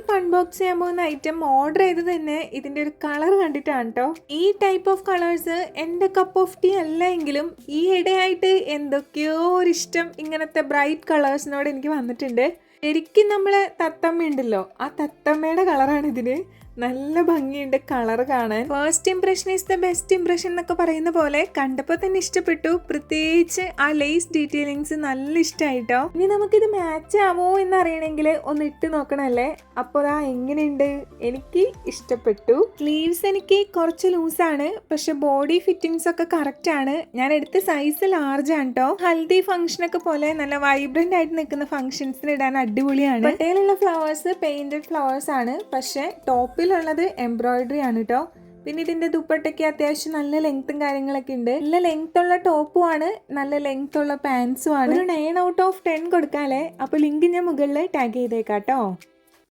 ഇന്നിപ്പോൾ അൺബോക്സ് ചെയ്യാൻ പോകുന്ന ഐറ്റം ഓർഡർ ചെയ്ത് തന്നെ ഇതിന്റെ ഒരു കളർ കണ്ടിട്ടാണ് കേട്ടോ ഈ ടൈപ്പ് ഓഫ് കളേഴ്സ് എന്റെ കപ്പ് ഓഫ് ടീ അല്ല എങ്കിലും ഈ ഇടയായിട്ട് എന്തൊക്കെയോ ഒരു ഇഷ്ടം ഇങ്ങനത്തെ ബ്രൈറ്റ് കളേഴ്സിനോട് എനിക്ക് വന്നിട്ടുണ്ട്. ശരിക്കും നമ്മളെ തത്തമ്മ ഉണ്ടല്ലോ ആ തത്തമ്മയുടെ കളറാണ് ഇതിന്. നല്ല ഭംഗിയുണ്ട് കളർ കാണാൻ. First impression is the best impression എന്നൊക്കെ പറയുന്ന പോലെ കണ്ടപ്പോൾ തന്നെ ഇഷ്ടപ്പെട്ടു. പ്രത്യേകിച്ച് ആ ലേസ് ഡീറ്റെയിലിങ്സ് നല്ല ഇഷ്ടമായിട്ടോ ഇനി നമുക്കിത് മാച്ച് ആവോ എന്ന് അറിയണമെങ്കിൽ ഒന്ന് ഇട്ട് നോക്കണമല്ലേ അപ്പോൾ ആ എങ്ങനെയുണ്ട്? എനിക്ക് ഇഷ്ടപ്പെട്ടു. സ്ലീവ്സ് എനിക്ക് കുറച്ച് ലൂസാണ് പക്ഷെ ബോഡി ഫിറ്റിങ്സ് ഒക്കെ കറക്റ്റ് ആണ്. ഞാൻ എടുത്ത സൈസ് ലാർജ് ആണ് കേട്ടോ ഹൽദി ഫംഗ്ഷൻ ഒക്കെ പോലെ നല്ല വൈബ്രന്റ് ആയിട്ട് നിൽക്കുന്ന ഫംഗ്ഷൻസിന് ഇടാൻ അടിപൊളിയാണ്. പട്ടേലുള്ള ഫ്ലവേഴ്സ് പെയിന്റഡ് ഫ്ലവേഴ്സ് ആണ്. പക്ഷെ ടോപ്പിലുള്ളത് എംബ്രോയിഡറി ആണ് കേട്ടോ പിന്നെ ഇതിന്റെ ദുപ്പട്ടയ്ക്ക് അത്യാവശ്യം നല്ല ലെങ്ത്തും കാര്യങ്ങളൊക്കെ ഉണ്ട്. നല്ല ലെങ്ത് ഉള്ള ടോപ്പും ആണ് നല്ല ലെങ്ത് ഉള്ള പാൻസും ആണ്. ഒരു നയൻ ഔട്ട് ഓഫ് ടെൻ കൊടുക്കാല്ലേ? അപ്പൊ ലിങ്ക് ഞാൻ മുകളിൽ ടാഗ് ചെയ്തേക്കാട്ടോ.